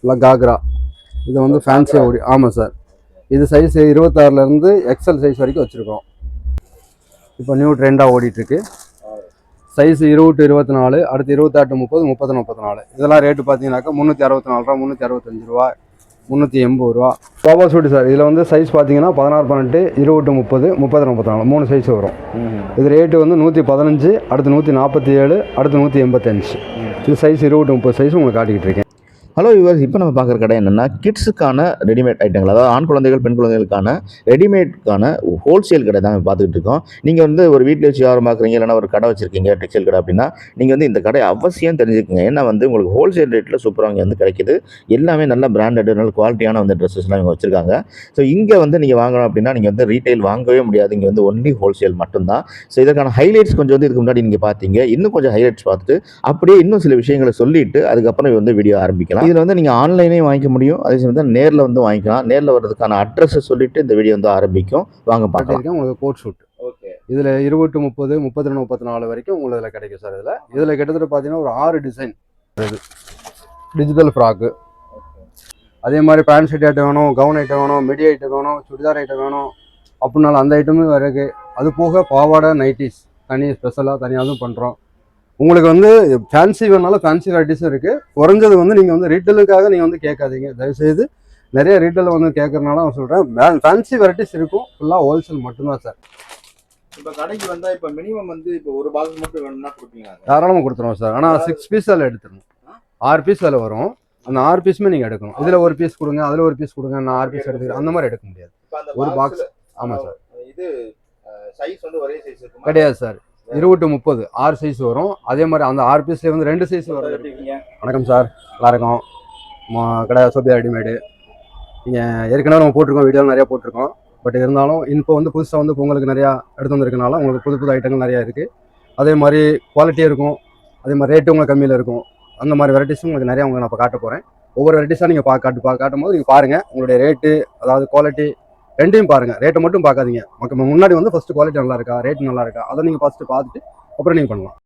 ஃபுல்லாக காக்ரா இது வந்து ஃபேன்சி ஓடி ஆமாம் சார் இது சைஸ் இருபத்தாறுலேருந்து எக்ஸல் சைஸ் வரைக்கும் வச்சுருக்கோம். இப்போ நியூ ட்ரெண்டாக ஓடிட்டுருக்கு. சைஸ் இருபட்டு இருபத்தி நாலு அடுத்து இருபத்தெட்டு முப்பது முப்பது முப்பத்தி நாலு இதெல்லாம் ரேட்டு பார்த்தீங்கன்னாக்கா முந்நூற்றி அறுபத்தி நாலு ரூபா முந்நூற்றி அறுபத்தஞ்சு ரூபா முந்நூற்றி எண்பது ரூபா. சோபா சூட்டு சார் இதில் வந்து சைஸ் பார்த்தீங்கன்னா பதினாறு பன்னெண்டு இருபட்டு முப்பது முப்பது முப்பத்தி நாலு மூணு சைஸ் வரும். இது ரேட்டு வந்து நூற்றி பதினஞ்சு அடுத்து நூற்றி நாற்பத்தி ஏழு அடுத்து நூற்றி எண்பத்தஞ்சு. இது சைஸ் இருபட்டு முப்பது சைஸ் உங்களுக்கு காட்டிக்கிட்டு இருக்கேன். ஹலோ யுவர்ஸ் இப்போ நம்ம பார்க்குற கடை என்னென்னா கிட்ஸுக்கான ரெடிமேட் ஐட்டங்கள் அதாவது ஆண் குழந்தைகள் பெண் குழந்தைகளுக்கான ரெடிமேட்க்கான ஹோல்சேல் கடை தான் பார்த்துக்கிட்டு இருக்கோம். நீங்கள் வந்து ஒரு வீட்டில் வச்சு வியாபாரம் பார்க்குறீங்க இல்லைனா ஒரு கடை வச்சுருக்கீங்க டெக்ஸ்டைல் கடை அப்படின்னா நீங்கள் வந்து இந்த கடை அவசியம் தெரிஞ்சுக்கோங்க. ஏன்னா வந்து உங்களுக்கு ஹோல்சேல் ரேட்டில் சூப்பராக இங்கே வந்து கிடைக்குது. எல்லாமே நல்ல பிராண்டட் நல்ல குவாலிட்டியான வந்து ட்ரெஸ்ஸஸ்லாம் இங்கே வச்சுருக்காங்க. ஸோ இங்கே வந்து நீங்கள் வாங்கணும் அப்படின்னா நீங்கள் வந்து ரீட்டைல் வாங்கவே முடியாது. இங்கே வந்து ஒன்லி ஹோல்சேல் மட்டும்தான். ஸோ இதற்கான ஹைலைட்ஸ் கொஞ்சம் வந்து இதுக்கு முன்னாடி நீங்கள் பார்த்தீங்க. இன்னும் கொஞ்சம் ஹைலைட்ஸ் பார்த்துட்டு அப்படியே இன்னும் சில விஷயங்களை சொல்லிவிட்டு அதுக்கப்புறம் வந்து வீடியோ ஆரம்பிக்கலாம். இதில் வந்து நீங்கள் ஆன்லைனே வாங்கிக்க முடியும். அதே சமயம் நேரில் வந்து வாங்கிக்கலாம். நேரில் வர்றதுக்கான அட்ரஸை சொல்லிட்டு இந்த வீடியோ வந்து ஆரம்பிக்கும். வாங்க பார்க்கலாம். உங்களுக்கு கோட் ஷூட் ஓகே. இதில் இருபட்டு முப்பது முப்பத்தி ரெண்டு முப்பத்தி நாலு வரைக்கும் உங்களுக்கு இதில் கிடைக்கும் சார் இதில். இதில் கிட்டத்தட்ட பார்த்தீங்கன்னா ஒரு ஆறு டிசைன் டிஜிட்டல் ஃப்ராக்கு அதே மாதிரி பேண்ட் ஷர்ட் ஐட்டம் வேணும் கவுன் ஐட்டம் வேணும் மிடி ஐட்டம் வேணும் சுடிதார் ஐட்டம் வேணும். அப்படின்னாலும் அந்த ஐட்டமும் இருக்கு. அது போக பாவாடை நைட்டிஸ் தனி ஸ்பெஷலாக தனியாக அதுவும் பண்ணுறோம் உங்களுக்கு வந்து ஃபேன்சி வேணாலும் ஃபேன்சி வெரைட்டிஸும் இருக்குது குறைஞ்சது வந்து நீங்கள் வந்து ரீட்டெயிலுக்காக நீங்கள் வந்து கேட்காதீங்க. தயவுசெய்து நிறைய ரீட்டைல் வந்து கேட்கறனால நான் சொல்கிறேன் ஃபேன்சி வெரைட்டிஸ் இருக்கும். ஃபுல்லாக ஹோல்சேல் மட்டும்தான் சார் இப்போ கடைக்கு வந்தா இப்போ மினிமம் வந்து இப்போ ஒரு பாக்ஸ் மட்டும் வேணும்னா கொடுப்பீங்க தாராளமாக கொடுத்துருவோம் சார் ஆனால் சிக்ஸ் பீஸ் அதில் எடுத்துடணும். ஆறு பீஸ் அதில் வரும். அந்த ஆறு பீஸுமே நீங்கள் எடுக்கணும். இதில் ஒரு பீஸ் கொடுங்க அதில் ஒரு பீஸ் கொடுங்க நான் ஆறு பீஸ் எடுத்துக்கிறேன். அந்த மாதிரி எடுக்க முடியாது. ஒரு பாக்ஸ் ஆமாம் சார் இது சைஸ் வந்து ஒரே சைஸ் கிடையாது சார் இருபது டு முப்பது ஆறு சைஸ் வரும். அதே மாதிரி அந்த ஆறு பீஸ்லேயே வந்து ரெண்டு சைஸ் வரும். வணக்கம் சார் நல்லா இருக்கும் மா- கடை சோபியா ரெடிமேடு. நீங்கள் ஏற்கனவே நம்ம போட்டிருக்கோம் வீடியோ நிறையா போட்டிருக்கோம். பட் இருந்தாலும் இப்போ வந்து புதுசாக வந்து பொங்கலுக்கு நிறையா எடுத்து வந்திருக்கனால உங்களுக்கு புது புது ஐட்டங்கள் நிறையா இருக்குது அதே மாதிரி குவாலிட்டியும் இருக்கும். அதே மாதிரி ரேட்டும் உங்களுக்கு கம்மியில் இருக்கும். அந்த மாதிரி வெரைட்டிஸும் உங்களுக்கு நிறையா உங்களுக்கு நான் இப்போ காட்ட போகிறேன் ஒவ்வொரு வெரைட்டிஸாக நீங்கள் பா காட்டு பா காட்டும் போது நீங்கள் பாருங்கள் உங்களுடைய ரேட்டு அதாவது குவாலிட்டி ரெண்டையும் பாருங்கள் ரேட்டை மட்டும் பார்க்காதீங்க. மக்கள் முன்னாடி வந்து ஃபஸ்ட்டு குவாலிட்டி நல்லா இருக்கா ரேட் நல்லா இருக்கா அதை நீங்கள் ஃபஸ்ட்டு பார்த்துட்டு அப்புறம் நீங்கள் பண்ணலாம்.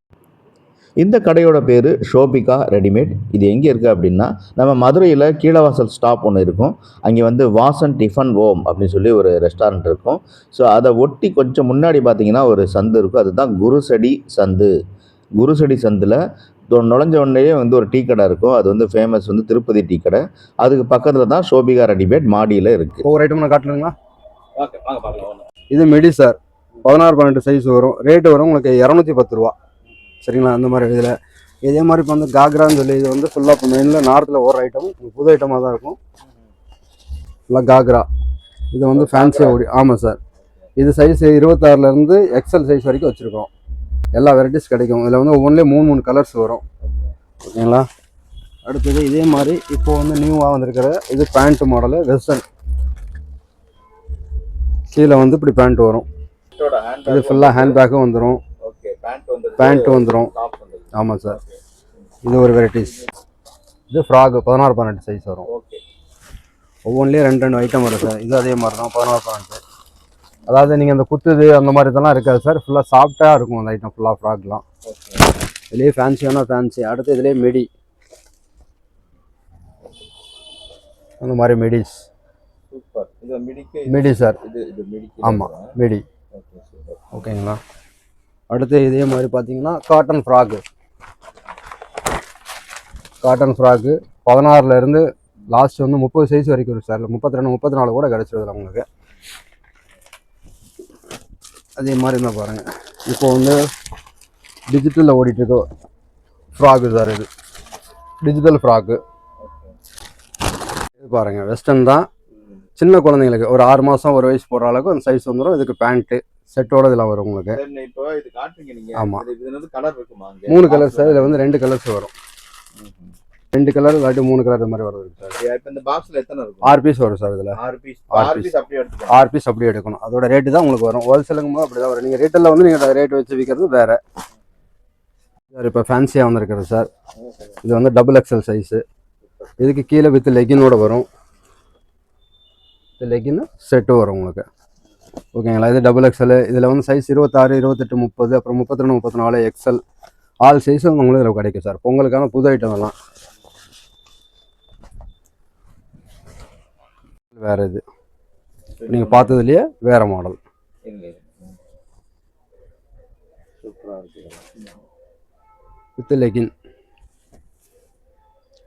இந்த கடையோட பேர் ஷோபிகா ரெடிமேட் இது எங்கே இருக்குது அப்படின்னா நம்ம மதுரையில் கீழவாசல் ஸ்டாப் ஒன்று இருக்கும். அங்கே வந்து வாசன் டிஃபன் ஓம் அப்படின்னு சொல்லி ஒரு ரெஸ்டாரண்ட் இருக்கும். ஸோ அதை ஒட்டி கொஞ்சம் முன்னாடி பார்த்தீங்கன்னா ஒரு சந்து இருக்கும். அதுதான் குருசடி சந்து. குருசடி சந்தில் நுழைஞ்ச உடனேயே வந்து ஒரு டீ கடை இருக்கும். அது வந்து ஃபேமஸ் வந்து திருப்பதி டீ கடை. அதுக்கு பக்கத்தில் தான் ஷோபிகா ரெடிமேட் மாடியில் இருக்குது ஒவ்வொரு ஐட்டம் நான் காட்டுறீங்களா ஓகே வாங்க பார்க்கலாம் இது மெடி சார் பதினாறு பன்னெண்டு சைஸ் வரும். ரேட்டு வரும். உங்களுக்கு இரநூத்தி பத்து ரூபா. சரிங்களா? அந்த மாதிரி இதில். இதே மாதிரி இப்போ வந்து காக்ரான்னு சொல்லி இது வந்து ஃபுல்லாக இப்போ மெயினில் நார்த்தில் ஒரு ஐட்டம் புது ஐட்டமாக தான் இருக்கும். ஃபுல்லாக காக்ரா. இது வந்து ஃபேன்சி ஓடி ஆமாம் சார் இது சைஸ் இருபத்தாறுலேருந்து எக்ஸல் சைஸ் வரைக்கும் வச்சுருக்கோம். எல்லா வெரைட்டிஸ் கிடைக்கும். இதில் வந்து ஒவ்வொன்றிலே மூணு மூணு கலர்ஸ் வரும். ஓகேங்களா? அடுத்தது இதே மாதிரி இப்போ வந்து நியூவாக வந்திருக்கிற இது பேண்ட் மாடலு வெஸ்டர்ன் கீழே வந்து இப்படி பேண்ட் வரும். இது ஃபுல்லாக ஹேண்ட் பேக்கும் வந்துடும் ஓகே பேண்ட் வந்து பேண்ட் வந்துடும் ஆமாம் சார் இது ஒரு வெரைட்டிஸ் இது ஃப்ராக் பதினாறு பன்னெண்டு சைஸ் வரும். ஓகே ஒவ்வொன்றிலையும் ரெண்டு ரெண்டு ஐட்டம் வரும் சார் இது அதே மாதிரி தான் பதினாறு பன்னெண்டு அதாவது நீங்கள் அந்த குத்துது அந்த மாதிரி இதெல்லாம் இருக்காது சார். ஃபுல்லாக சாஃப்டாக இருக்கும் அந்த ஐட்டம் ஃபுல்லாக ஃப்ராக்லாம் இதுலேயே ஃபேன்சியான ஃபேன்சி அடுத்து இதுலேயே மெடி அந்த மாதிரி மெடிஸ் சூப்பர் இது மிடிக்கு மெடி சார் இது இது மிடிக்கு ஆமாம் மெடி ஓகேங்களா அடுத்து இதே மாதிரி பார்த்தீங்கன்னா காட்டன் ஃப்ராக்கு காட்டன் ஃப்ராக்கு பதினாறுலேருந்து லாஸ்ட் வந்து முப்பது சைஸ் வரைக்கும் இருக்கு சார் முப்பத்தி ரெண்டு முப்பத்தி நாலு கூட கிடச்சிருதுல உங்களுக்கு. அதே மாதிரி இருந்தால் பாருங்கள் இப்போ வந்து டிஜிட்டலில் ஓடிட்டுருக்கு ஃப்ராக்கு சார் இது. டிஜிட்டல் ஃப்ராக்கு இது பாருங்கள் வெஸ்டர்ன் தான். சின்ன குழந்தைங்களுக்கு ஒரு ஆறு மாதம் ஒரு வயசு போடுற அளவுக்கு அந்த சைஸ் வந்துடும் இதுக்கு பேண்ட்டு செட்டோட இதெல்லாம் வரும் உங்களுக்கு. சரி இப்போ இது காட்டுறீங்க நீங்க. ஆமா. இது இது வந்து கலர் இருக்குமா அங்க? மூணு கலர் சார் இதில் வந்து ரெண்டு கலர்ஸ் வரும். ரெண்டு கலர் இல்லாட்டி மூணு கலர் இந்த மாதிரி வருது சார். இப்போ இந்த பாக்ஸ்ல எத்தனை இருக்கும்? ஆறு பீஸ் வரும் சார் இதில். ஆறு பீஸ் ஆறு. பீஸ் அப்படியே எடுத்துக்கலாம். ஆறு பீஸ் அப்படியே எடுக்கணும். அதோட ரேட்டு தான் உங்களுக்கு வரும். ஹோல்சேலுங்கும் போது அப்படி தான் வரும் நீங்கள் ரேட்டில் வந்து நீங்கள் ரேட் வச்சு விற்கிறது வேறு. சார் இப்போ ஃபேன்சியாக வந்திருக்கிறது சார். இது வந்து டபுள் எக்ஸல் சைஸு இதுக்கு கீழே வித் லெகினோட வரும். இந்த லெகின் செட்டும் வரும் உங்களுக்கு. ஓகேங்களா இது டபுள் எக்ஸல் இதில் வந்து சைஸ் இருபத்தாறு இருபத்தெட்டு முப்பது அப்புறம் முப்பத்தி ரெண்டு முப்பத்தி நாலு எக்ஸல் ஆல் சைஸும் உங்களுக்கு இதில் கிடைக்கும் சார். பொங்கலுக்கான புது ஐட்டம் எல்லாம். வேற இது. நீங்கள் பார்த்ததுலேயே வேற மாடல் வித் லெகின்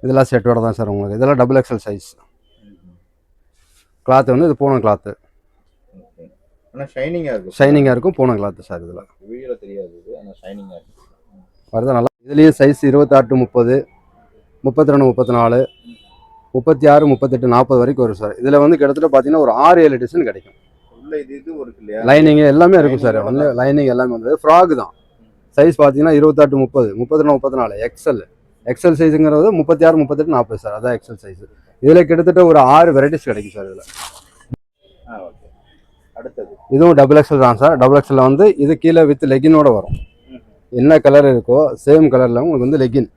இதெல்லாம் செட்டோட தான் சார் உங்களுக்கு. இதெல்லாம் டபுள் எக்ஸல் சைஸ் கிளாத் வந்து இது பூனம் கிளாத்து ஷைனிங்காக இருக்கு. ஷைனிங்காக இருக்கும் பூனம் கிளாத்து சார் இதில். வீடியோவில் தெரியாது இது ஆனால் ஷைனிங்காக இருக்கு. வருதா நல்லா. இதுலேயே சைஸ் இருபத்தாட்டு முப்பது முப்பத்தி ரெண்டு முப்பத்தி நாலு முப்பத்தி ஆறு முப்பத்தெட்டு நாற்பது வரைக்கும் வரும் சார். இதில் வந்து கிட்டத்தட்ட பார்த்தீங்கன்னா ஒரு ஆறு ஏழு டிசைன் கிடைக்கும். உள்ள இது இது இருக்கு இல்லையா லைனிங் எல்லாமே இருக்கும் சார். வந்து லைனிங் எல்லாமே வந்து ஃப்ராக் தான். சைஸ் பார்த்தீங்கன்னா இருபத்தாட்டு முப்பது. முப்பத்தி ரெண்டு முப்பத்தி நாலு எக்ஸல் எக்ஸல் சைஸுங்கிறது முப்பத்தி ஆறு முப்பத்தெட்டு நாற்பது சார். அதான் எக்ஸல் சைஸ் இதில் கிட்டத்தட்ட ஒரு ஆறு வெரைட்டிஸ் கிடைக்கும் சார் இதில். அடுத்தது. இதுவும் டபுள் எக்ஸல் தான் சார். டபுள் எக்ஸல் வந்து இது கீழே வித் லெகினோட வரும். என்ன கலர் இருக்கோ சேம் கலரில் உங்களுக்கு வந்து லெகின்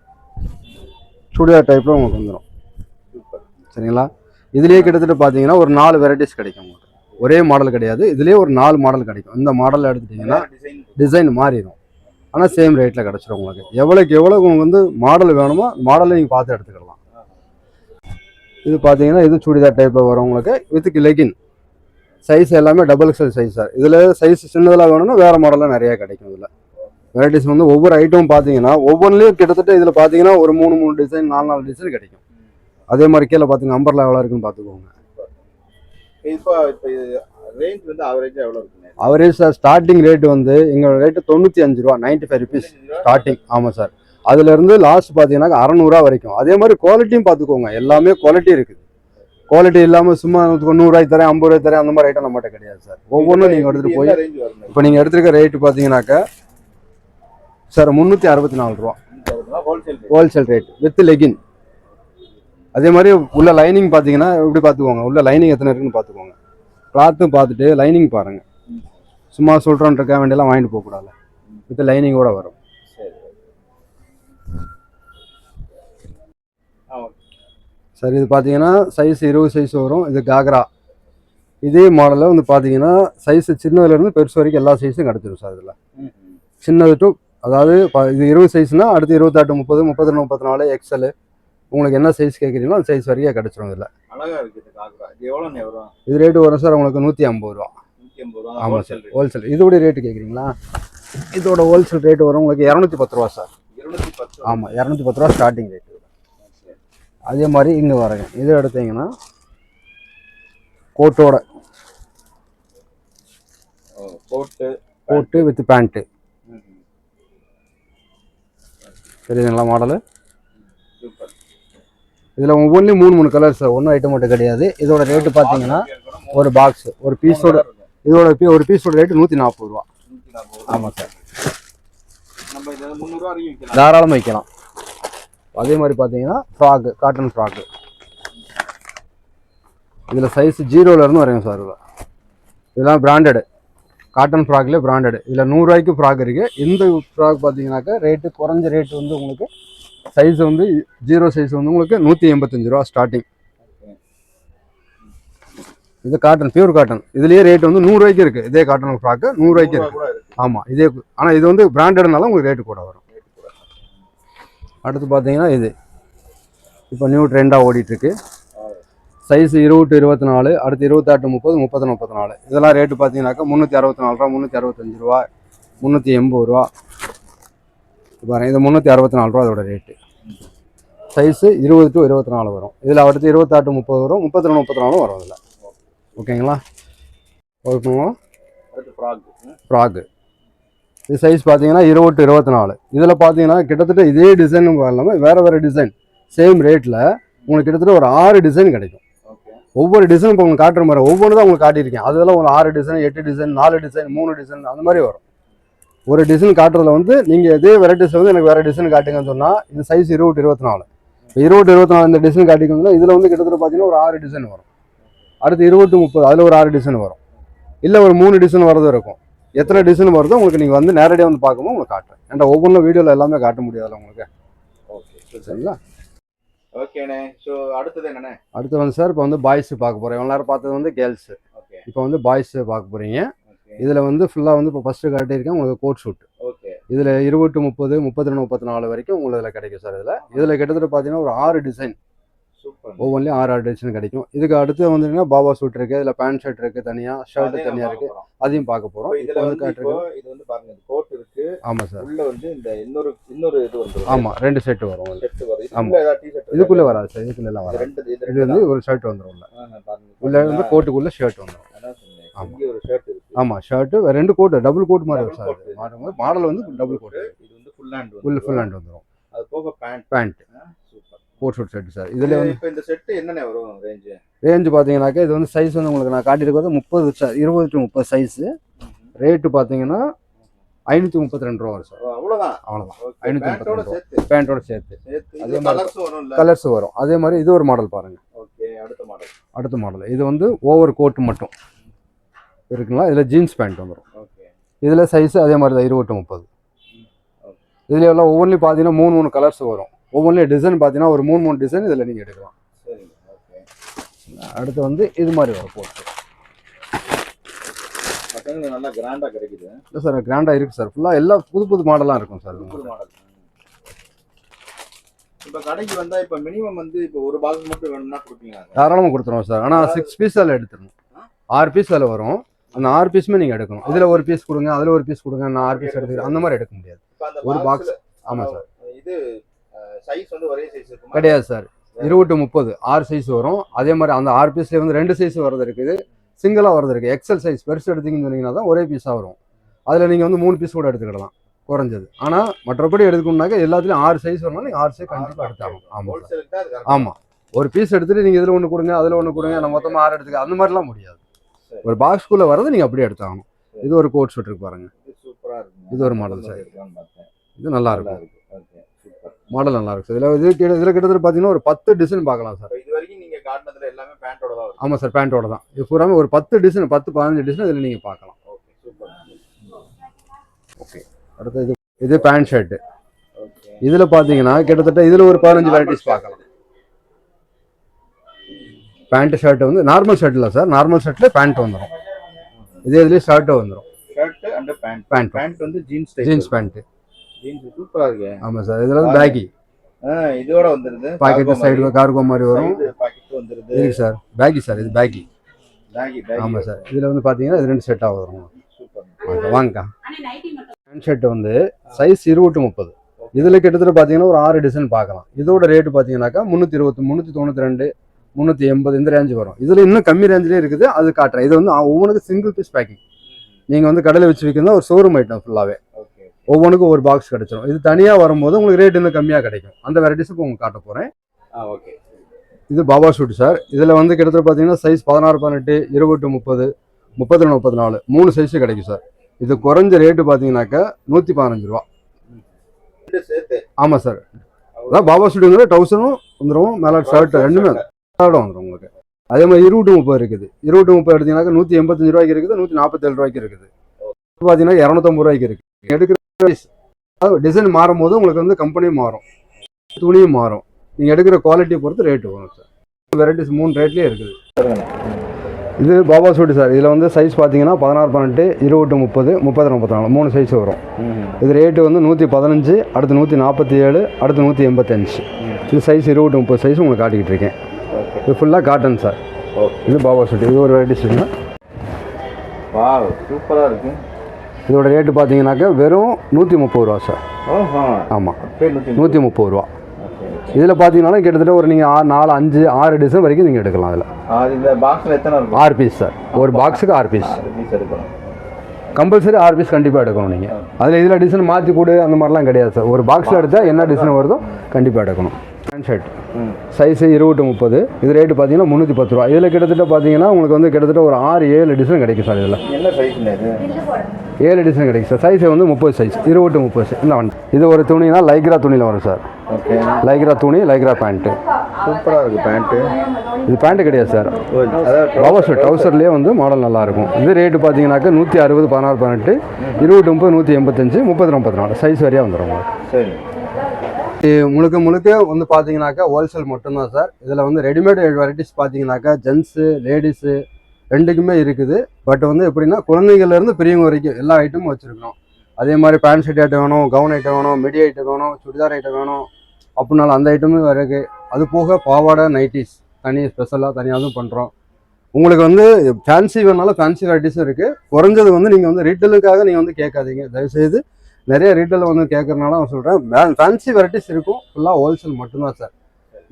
சுடிதார் டைப்பில் உங்களுக்கு வந்துடும் சரிங்களா? இதுலேயே கிட்டத்தட்ட பார்த்தீங்கன்னா ஒரு நாலு வெரைட்டிஸ் கிடைக்கும் உங்களுக்கு. ஒரே மாடல் கிடையாது. இதுலேயே ஒரு நாலு மாடல் கிடைக்கும். இந்த மாடல் எடுத்துட்டிங்கன்னா டிசைன் மாறிடும். ஆனால் சேம் ரேட்டில் கிடச்சிரும் உங்களுக்கு. எவ்வளோக்கு எவ்வளோ உங்களுக்கு வந்து மாடல் வேணுமோ மாடலை நீங்கள் பார்த்து எடுத்துக்கலாம். இது பார்த்தீங்கன்னா இது சுடிதார் டைப்பில் வரும் உங்களுக்கு வித் லெகின் சைஸ் எல்லாமே டபுள் எக்ஸல் சைஸ் சார் இதில் சைஸ் சின்னதெல்லாம் வேணும்னா வேறு மாடலாக நிறையா கிடைக்கும் இதில். வெரைட்டிஸ் வந்து ஒவ்வொரு ஐட்டமும் பார்த்தீங்கன்னா ஒவ்வொன்றிலையும் கிட்டத்தட்ட இதில் பார்த்தீங்கன்னா ஒரு மூணு மூணு டிசைன் நாலு நாலு டிசைன் கிடைக்கும். அதே மாதிரி கீழே பார்த்தீங்கன்னா அம்பர்லாம் எவ்வளோ இருக்குன்னு பார்த்துக்கோங்க இப்போ இப்போ ரேஞ்ச் வந்து ஆவரேஜாக எவ்வளோ இருக்குங்க? அவரேஜ் சார் ஸ்டார்டிங் ரேட் வந்து எங்களோட ரேட்டு தொண்ணூற்றி அஞ்சு ரூபா நைன்ட்டி ஃபைவ் ருபீஸ் ஸ்டார்டிங் ஆமாம் சார் அதுலேருந்து லாஸ்ட் பார்த்தீங்கன்னா அறநூறுவா வரைக்கும். அதே மாதிரி குவாலிட்டியும் பார்த்துக்கோங்க எல்லாமே குவாலிட்டி இருக்குது. குவாலிட்டி இல்லாமல் சும்மா நூறுரூவாய்க்கு தரேன் ஐம்பது ரூபாய் தரேன் அந்த மாதிரி ஐட்டம் நம்மகிட்ட கிடையாது சார் ஒவ்வொன்றும் நீங்கள் எடுத்துகிட்டு போய் இப்போ நீங்கள் எடுத்துருக்க ரேட்டு பார்த்தீங்கன்னாக்கா சார் முந்நூற்றி அறுபத்தி நாலு ரூபா. Wholesale wholesale rate with legging அதே மாதிரி உள்ள லைனிங் பார்த்தீங்கன்னா எப்படி பார்த்துக்கோங்க? உள்ள லைனிங் எத்தனை இருக்குன்னு பார்த்துக்கோங்க. கிளாத்தும் பார்த்துட்டு லைனிங் பாருங்கள் சும்மா சொல்கிறோன்ற வேண்டியெல்லாம் வாங்கிட்டு போகக்கூடாது வித் லைனிங்கோட வரும். சரி. ஆ ஓகே. சார் இது பார்த்தீங்கன்னா சைஸ் இருபது சைஸ் வரும். இது காக்ரா இதே மாடலில் வந்து பார்த்தீங்கன்னா சைஸ் சின்னதுலேருந்து பெருசு வரைக்கும் எல்லா சைஸும் கிடச்சிரும் சார் இதில். சின்னது டு அதாவது இது இருபது சைஸ்னா அடுத்து இருபத்தாட்டு முப்பது முப்பத்தி ரெண்டு முப்பத்தி நாலு எக்ஸல் உங்களுக்கு என்ன சைஸ் கேட்குறீங்களோ அந்த சைஸ் வரைக்கும் கிடச்சிரும் இதில். அழகா இருக்குது எவ்வளோ இது ரேட்டு வரும்? சார் உங்களுக்கு நூற்றி ஐம்பது ரூபா. ஆமாம் சார் ஹோல்சேல் இதோட ரேட்டு கேட்குறீங்களா இதோட ஹோல்சேல் ரேட்டு வரும் உங்களுக்கு இரநூத்தி பத்து ரூபா சார் ஆமாம் இரநூத்தி பத்து ரூபா ஸ்டார்டிங் ரேட்டு அதே மாதிரி இங்கே வரங்க இது எடுத்தீங்கன்னா கோட்டோட கோட்டு கோட்டு வித் பேண்ட்டு. தெரியுதுங்களா மாடலு சூப்பர். இதில் ஒவ்வொன்றும் மூணு மூணு கலர் சார் ஒன்றும் ஐட்டம் மட்டும் கிடையாது. இதோட ரேட்டு பார்த்தீங்கன்னா ஒரு பாக்ஸ் ஒரு பீஸோட இதோட பீ- ஒரு பீஸோட ரேட்டு நூற்றி நாற்பது ரூபா. ஆமாம் சார் தாராளமாக வைக்கலாம் அதே மாதிரி பார்த்தீங்கன்னா ஃப்ராக்கு காட்டன் ஃப்ராக்கு இதில் சைஸ் ஜீரோலேருந்து வரையும் சார் இதில் இதெல்லாம் பிராண்டடு காட்டன் ஃப்ராக்லேயே பிராண்டடு இதில் நூறுரூவாய்க்கு ஃப்ராக் இருக்குது இந்த ஃப்ராக் பார்த்தீங்கன்னாக்கா ரேட்டு குறைஞ்ச ரேட்டு வந்து உங்களுக்கு சைஸ் வந்து ஜீரோ சைஸ் வந்து உங்களுக்கு நூற்றி எண்பத்தஞ்சு ரூபா ஸ்டார்டிங் இது காட்டன் பியூர் காட்டன் இதுலேயே ரேட் வந்து நூறுரூவாய்க்கு இருக்குது இதே காட்டன் ஃப்ராக்கு நூறுரூவாய்க்கு நூறுரூவா இருக்குது ஆமாம் இதே ஆனால் இது வந்து பிராண்டட்னால உங்களுக்கு ரேட்டு கூட வரும். அடுத்து பார்த்தீங்கன்னா இது. இப்போ நியூ ட்ரெண்டாக ஓடிட்டுருக்கு. சைஸ் இருபட்டு இருபத்தி நாலு அடுத்து இருபத்தாட்டு முப்பது முப்பத்தி முப்பத்தி நாலு. இதெல்லாம் ரேட்டு பார்த்தீங்கன்னாக்கா முந்நூற்றி அறுபத்தி நாலு ரூபா முந்நூற்றி அறுபத்தஞ்சு ரூபா முந்நூற்றி எண்பது ரூபா. இது பாருங்க இது முந்நூற்றி அறுபத்தி நாலு ரூபா அதோட ரேட்டு சைஸு இருபது டு இருபத்தி நாலு வரும். இதில் அடுத்து இருபத்தாட்டு முப்பது வரும். முப்பத்தி ரெண்டு முப்பத்தி நாலும் வரும் இதில். ஓகேங்களா? ஓகேங்களா? ஃப்ராக்கு இது சைஸ் பார்த்தீங்கன்னா இருபட்டு இருபத்தி நாலு இதில் பார்த்தீங்கன்னா கிட்டத்தட்ட இதே டிசைன் இல்லாமல் வேறு வேறு டிசைன் சேம் ரேட்டில் உங்களுக்கு கிட்டத்தட்ட ஒரு ஆறு டிசைன் கிடைக்கும். ஒவ்வொரு டிசைன் இப்போ உங்களுக்கு காட்டுற மாதிரி ஒவ்வொன்று தான் உங்களுக்கு காட்டியிருக்கேன். அதெல்லாம் ஒரு ஆறு டிசைன் எட்டு டிசைன் நாலு டிசைன் மூணு டிசைன் அந்த மாதிரி வரும். ஒரு டிசைன் காட்டுறதுல வந்து நீங்கள் இதே வெரைட்டிஸ் வந்து எனக்கு வேறு டிசைன் காட்டுங்கன்னு சொன்னால் இது சைஸ் இருபட்டு இருபத்தி நாலு இப்போ இருபட்டு இருபத்தி நாலு இந்த டிசைன் காட்டிக்கணும்னா இதில் வந்து கிட்டத்தட்ட பார்த்தீங்கன்னா ஒரு ஆறு டிசைன் வரும். அடுத்து இருபட்டு முப்பது அதில் ஒரு ஆறு டிசைன் வரும். இல்லை ஒரு மூணு டிசைன் வரதும் இருக்கும். எத்தனை டிசைன் வருதோ உங்களுக்கு நீங்கள் வந்து நேரடியாக வந்து பார்க்கும்போது உங்களுக்கு காட்டுறேன். ஏன்டா ஒவ்வொன்றும் வீடியோவில் எல்லாமே காட்ட முடியாதுல்ல உங்களுக்கு? ஓகே சரிங்களா? ஓகேண்ணே ஸோ அடுத்தது என்னண்ணே? அடுத்து வந்து சார் இப்போ வந்து பாய்ஸ் பார்க்க போகிறோம் இவ்வளோ நேரம் பார்த்தது வந்து கேர்ள்ஸு ஓகே இப்போ வந்து பாய்ஸ் பார்க்க போகிறீங்க இதில் வந்து ஃபுல்லாக வந்து இப்போ ஃபஸ்ட்டு காட்டியிருக்கேன் உங்களுக்கு கோட் ஷூட் இதில் இருபட்டு முப்பது முப்பத்தி ரெண்டு முப்பத்தி நாலு வரைக்கும் உங்களுக்கு இதில் கிடைக்கும் சார் இதில். இதில் கிட்டத்தட்ட பார்த்தீங்கன்னா ஒரு ஆறு டிசைன் ஒவ்வொன்றிலையும் ஆறு ஆறு டிசைன் கிடைக்கும். இதுக்கு அடுத்து வந்துட்டீங்கன்னா பாபா சூட் இருக்கு இதில் பேண்ட் ஷர்ட் இருக்கு தனியாக ஷர்ட் தனியாக இருக்கு. அதையும் பார்க்க போகிறோம் இதுல வந்து இது பாருங்க கோட் இருக்கு. ஆமாம் சார் உள்ள வந்து இந்த இன்னொரு இன்னொரு இது வந்து ஆமாம் ரெண்டு செட் வரும் அதுல. செட் வரும். ஆமா. இதுக்குள்ள வராது சார் இதுக்குள்ள எல்லாம் வராது. ரெண்டு இது வந்து ஒரு ஷர்ட் வந்துடும் உள்ள. உள்ள வந்து கோட்டுக்குள்ள ஷர்ட் வந்துடும் அதான் சொன்னேன். ஆமா. இங்க ஒரு ஷர்ட் ஆமாம் ஷர்ட்டு ரெண்டு கோட்டு டபுள் கோட் மாதிரி சார். மாடல் மாடல் வந்து டபுள் கோட் இது வந்து full hand full full hand வந்துடும் அது போக pant pant coat suit set sir. இதில் வந்து இப்போ இந்த செட் என்னென்ன வரும் ரேஞ்ச் ரேஞ்ச் பார்த்தீங்கன்னாக்கா இது வந்து சைஸ் வந்து உங்களுக்கு நான் காட்டியிருக்கிறது முப்பது சார் இருபது டு முப்பது சைஸு ரேட்டு பார்த்தீங்கன்னா ஐநூற்றி முப்பத்தி ரெண்டு ரூபா வரும் சார். அவ்வளோதான் ஐநூத்தி பேண்டோட முப்பத்தி சேர்த்து. பேண்ட்டோட சேர்த்து. அதே மாதிரி கலர்ஸ் வரும். அதே மாதிரி இது ஒரு மாடல் பாருங்க. ஓகே அடுத்த மாடல் அடுத்த மாடல் இது வந்து ஓவர் கோட் மட்டும். இருக்குங்களா? இதில் ஜீன்ஸ் பேண்ட் வந்துடும் இதில் சைஸ் அதே மாதிரி தான் இருபது டு முப்பது இதுல எல்லாம் ஒவ்வொன்றிலையும் பார்த்தீங்கன்னா மூணு மூணு கலர்ஸ் வரும். ஒவ்வொன்றிலையும் டிசைன் பார்த்தீங்கன்னா ஒரு மூணு மூணு டிசைன் இதில் நீங்கள் எடுக்கலாம். அடுத்து வந்து இது மாதிரி வரும் போட்டு நல்லா கிராண்டா கிடைக்குது. இல்லை சார் கிராண்டாக இருக்குது சார் ஃபுல்லாக எல்லா புது புது மாடலாக இருக்கும் சார் புது மாடல் இப்போ கடைக்கு வந்தா இப்போ மினிமம் வந்து இப்போ ஒரு பாக்ஸ் மட்டும் வேணும்னா கொடுப்பீங்க தாராளமாக கொடுத்துருவோம் சார் ஆனால் சிக்ஸ் பீஸ் அதில் எடுத்துடணும். ஆறு பீஸ் அதில் வரும். அந்த ஆறு பீஸுமே நீங்கள் எடுக்கணும். இதில் ஒரு பீஸ் கொடுங்க அதில் ஒரு பீஸ் கொடுங்க நான் ஆறு பீஸ் எடுத்துக்கிறேன். அந்த மாதிரி எடுக்க முடியாது. ஒரு பாக்ஸ் ஆமாம் சார் இது சைஸ் வந்து ஒரே சைஸ் இருக்குமா? கிடையாது சார். இருபது முப்பது. ஆறு சைஸ் வரும். அதே மாதிரி அந்த ஆறு பீஸ்லேயே வந்து ரெண்டு சைஸ் வரது இருக்குது. சிங்கிளாக வரது இருக்குது. எக்ஸல் சைஸ் பெருசு எடுத்தீங்கன்னு சொன்னீங்கன்னா தான் ஒரே பீஸாக வரும். அதில் நீங்கள் வந்து மூணு பீஸ் கூட எடுத்துக்கிடலாம் குறைஞ்சது. ஆனால் மற்றபடி எடுக்கணும்னாக்க எல்லாத்துலேயும் ஆறு சைஸ் வரணும் நீங்கள் ஆறு சைஸ் கண்டிப்பாக எடுத்தாகணும் ஆமாம். ஆமாம் ஒரு பீஸ் எடுத்துட்டு நீங்கள் இதில் ஒன்று கொடுங்க அதில் ஒன்று கொடுங்க நான் மொத்தமாக ஆறு எடுத்துக்க அந்த மாதிரிலாம் முடியாது. ஒரு பாக்ஸ்குள்ளே வரது நீங்கள் அப்படியே எடுத்தாகணும். இது ஒரு கோட் ஷூட் இருக்கு பாருங்க. இது ஒரு model சார். இது நல்லா இருக்கும். ஓகே மாடல் நல்லா இருக்கும் இதில் இது கிட்ட- இதில் கிட்டத்தட்ட பார்த்தீங்கன்னா ஒரு பத்து டிசைன் பார்க்கலாம் சார் இது வரைக்கும் நீங்க காட்டினதுல எல்லாமே பேண்டோட தான் ஆமாம் சார் பேண்ட்டோட தான். இது பூராமே ஒரு பத்து டிசைன் பத்து பதினஞ்சு டிசைன் இதில் நீங்கள் பார்க்கலாம். ஓகே சூப்பர் அடுத்து இது இது பேண்ட் ஷர்ட் ஓகே இதுல பாத்தீங்கன்னா கிட்டத்தட்ட இதுல ஒரு பதினஞ்சு வெரைட்டிஸ் பார்க்கலாம். பேண்ட் ஷர்ட் வந்து நார்மல் ஷர்ட் இல்ல சார். நார்மல் ஷர்ட்ல பேண்ட் வந்துடும் இதே இதுலயே ஷர்ட் வந்துடும் shirt and pant pant pant வந்து ஜீன்ஸ் ஜீன்ஸ் பேண்ட் ஜீன்ஸ் சூப்பரா இருக்கு. ஆமா சார். இதுல வந்து பேக்கி ஆ இதோட வந்துருது. பாக்கெட் சைடு கார்கோ மாதிரி வரும். பாக்கெட் வந்துருது. இருக்கு சார். Baggy sir. இது பேக்கி பேகி பேகி ஆமா சார். இதுல வந்து பாத்தீங்கன்னா இது ரெண்டு செட்டாக வரும். சூப்பர் வாங்க, வாங்கக்கா பேண்ட் ஷர்ட் வந்து சைஸ் இருபது to முப்பது. இதுல கிட்டத்தட்ட பாத்தீங்கன்னா ஒரு ஆறு டிசைன் பார்க்கலாம். இதோட ரேட்டு பாத்தீங்கன்னாக்கா முந்நூற்றி இருபத்தி முந்நூற்றி தொண்ணூற்றி ரெண்டு முந்நூற்றி எண்பது இந்த ரேஞ்சு வரும். இதுல இன்னும் கம்மி ரேஞ்சிலே இருக்குது. அது காட்டுறேன். இது வந்து ஒவ்வொன்றுக்கு சிங்கிள் பீஸ் பேக்கிங் நீங்க வந்து கடையில் வச்சு விற்கிறதா ஒரு ஷோரூம் ஐட்டம் ஃபுல்லாவே ஓகே ஒவ்வொன்றுக்கும் ஒரு பாக்ஸ் கிடைச்சிரும். இது தனியா வரும்போது உங்களுக்கு ரேட் இன்னும் கம்மியா கிடைக்கும். அந்த வெரைட்டிஸ் இப்போ உங்களுக்கு காட்ட போறேன். ஆ ஓகே இது பாபா ஷூட் சார் இதுல வந்து கிட்டத்தட்ட பாத்தீங்கன்னா சைஸ் பதினாறு பதினெட்டு இருபது முப்பது முப்பத்தி ரெண்டு முப்பத்தி நாலு. மூணு சைஸ் கிடைக்கும் சார் இது குறைஞ்ச ரேட்டு பாத்தீங்கன்னாக்கா நூத்தி பதினஞ்சு ரூபா. ரெண்டு சேர்த்து. ஆமா சார் அதான் பாபா ஷூட்டுங்கிற டவுசரும் வந்துடும் மேலே ஷர்ட் ரெண்டுமே. ஷர்ட்டும் வந்துடும் உங்களுக்கு. அதே மாதிரி இருபது முப்பது இருக்குது. இருபது முப்பது எடுத்தீங்கன்னாக்கா நூற்றி எண்பத்தஞ்சு ரூபாய்க்கு இருக்குது நூற்றி நாற்பத்தேழு ரூபாய்க்கு இருக்குது. பார்த்தீங்கன்னா இரநூத்தம்பது ரூபாய்க்கு இருக்கு. எடுக்கிற டிசைன் மாறும் போது உங்களுக்கு வந்து கம்பெனியும் மாறும். துணியும் மாறும். நீங்கள் எடுக்கிற குவாலிட்டியை பொறுத்து ரேட்டு வரும் சார் வெரைட்டிஸ் மூணு ரேட்லேயே இருக்குது. இது பாபா சூட்டு சார். இதில் வந்து சைஸ் பார்த்தீங்கன்னா பதினாறு பன்னெண்டு இருபது to முப்பது முப்பது முப்பத்தி நாலு. மூணு சைஸ் வரும். இது ரேட்டு வந்து நூற்றி பதினஞ்சு அடுத்து நூற்றி நாற்பத்தி ஏழு அடுத்து நூற்றி எண்பத்தஞ்சு. இது சைஸ் இருபது to முப்பது சைஸ் உங்களுக்கு காட்டிக்கிட்டு இருக்கேன். இது ஃபுல்லாக காட்டன் சார் இது பாபா சூட் இது ஒரு வெரைட்டிஸ் இருக்குங்க வாவ் சூப்பரா இருக்கு. இதோட ரேட்டு பார்த்தீங்கன்னாக்கா வெறும் நூற்றி முப்பது ரூபா சார் ஆமாம் நூற்றி முப்பது ரூபா. இதில் பார்த்தீங்கன்னா கிட்டத்தட்ட ஒரு நீங்கள் ஆறு நாலு அஞ்சு ஆறு டிசைன் வரைக்கும் நீங்கள் எடுக்கலாம் அதில் ஆறு பீஸ் சார் ஒரு பாக்ஸுக்கு ஆறு பீஸ் கம்பல்சரி ஆறு பீஸ் கண்டிப்பாக எடுக்கணும் நீங்கள் அதில் இதில் டிசைன் மாற்றி கொடு அந்த மாதிரிலாம் கிடையாது சார் ஒரு பாக்ஸில் எடுத்தால் என்ன டிசைன் வருதோ கண்டிப்பாக எடுக்கணும். பேண்ட் ஷர்ட் சைஸு இருபது முப்பது. இது ரேட்டு பார்த்தீங்கன்னா முந்நூற்றி பத்து ரூபா. இதில் கிட்டத்தட்ட பார்த்தீங்கன்னா உங்களுக்கு வந்து கிட்டத்தட்ட ஒரு ஆறு ஏழு டிசைன் கிடைக்கும் சார் இதில். என்ன சைஸ்ல இது? ஏழு டிசைன் கிடைக்கும் சார் சைஸ் வந்து முப்பது சைஸ் இருபது முப்பது சைஸ் இல்லை வந்து இது ஒரு துணினா லைக்ரா துணியில் வரும் சார் லைக்ரா துணி லைக்ரா பேண்ட்டு சூப்பரா இருக்கு பேண்ட் இது பேண்ட்டு கிடையாது சார் ரவர் ஷர்ட் ட்ரௌசர்லேயே வந்து மாடல் நல்லா இருக்கும். இது ரேட்டு பார்த்தீங்கன்னாக்கா நூற்றி அறுபது பதினாறு பதினெட்டு இருபது முப்பது நூற்றி எண்பத்தஞ்சு முப்பது முப்பத்தி நாலு. சைஸ் வரையாக வந்துடும் சரி. முழுக்க முழுக்க வந்து பார்த்தீங்கன்னாக்கா ஹோல்சேல் மட்டும்தான் சார் இதில் வந்து ரெடிமேட் வெரைட்டிஸ் பார்த்தீங்கன்னாக்கா ஜென்ஸு லேடிஸு ரெண்டுக்குமே இருக்குது. பட் வந்து எப்படின்னா குழந்தைங்கள்லேருந்து பெரியவங்க வரைக்கும் எல்லா ஐட்டமும் வச்சுருக்கோம் அதே மாதிரி பேண்ட் ஷர்ட் ஐட்டம் வேணும் கவுன் ஐட்டம் வேணும் மிடி ஐட்டம் வேணும் சுடிதார் ஐட்டம் வேணும். அப்படினாலும் அந்த ஐட்டமும் இருக்கு. அது போக பாவாடை நைட்டிஸ் தனி ஸ்பெஷலாக தனியாகவும் பண்ணுறோம் உங்களுக்கு வந்து ஃபேன்சி வேணாலும் ஃபேன்சி வெரைட்டிஸும் இருக்குது குறைஞ்சது வந்து நீங்கள் வந்து ரீட்டெயிலுக்காக நீங்கள் வந்து கேட்காதீங்க. தயவுசெய்து நிறைய ரீட்டெயில் வந்து கேட்குறனால நான் சொல்கிறேன் ஃபேன்சி வெரைட்டிஸ் இருக்கும். ஃபுல்லாக ஹோல்சேல் மட்டும்தான் சார்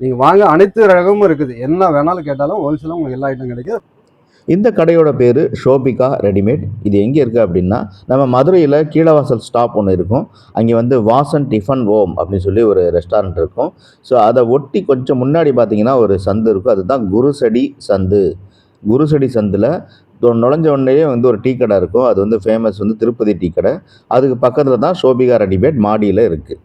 நீங்கள் வாங்க அனைத்து ரகமும் இருக்குது. என்ன வேணாலும் கேட்டாலும் ஹோல்சேலாக உங்களுக்கு எல்லா ஐட்டம் கிடைக்கும். இந்த கடையோட பேர் ஷோபிகா ரெடிமேட். இது எங்கே இருக்குது அப்படின்னா நம்ம மதுரையில் கீழவாசல் ஸ்டாப் ஒன்று இருக்கும். அங்கே வந்து வாசன் டிஃபன் ஓம் அப்படின்னு சொல்லி ஒரு ரெஸ்டாரண்ட் இருக்கும். ஸோ அதை ஒட்டி கொஞ்சம் முன்னாடி பார்த்தீங்கன்னா ஒரு சந்து இருக்கும். அதுதான் குருசடி சந்து. குருசடி சந்தில் நுழைஞ்ச உடனே வந்து ஒரு டீ கடை இருக்கும். அது வந்து ஃபேமஸ் வந்து திருப்பதி டீ கடை. அதுக்கு பக்கத்தில் தான் சோபிகா ரெடிமேட் மாடியில் இருக்குது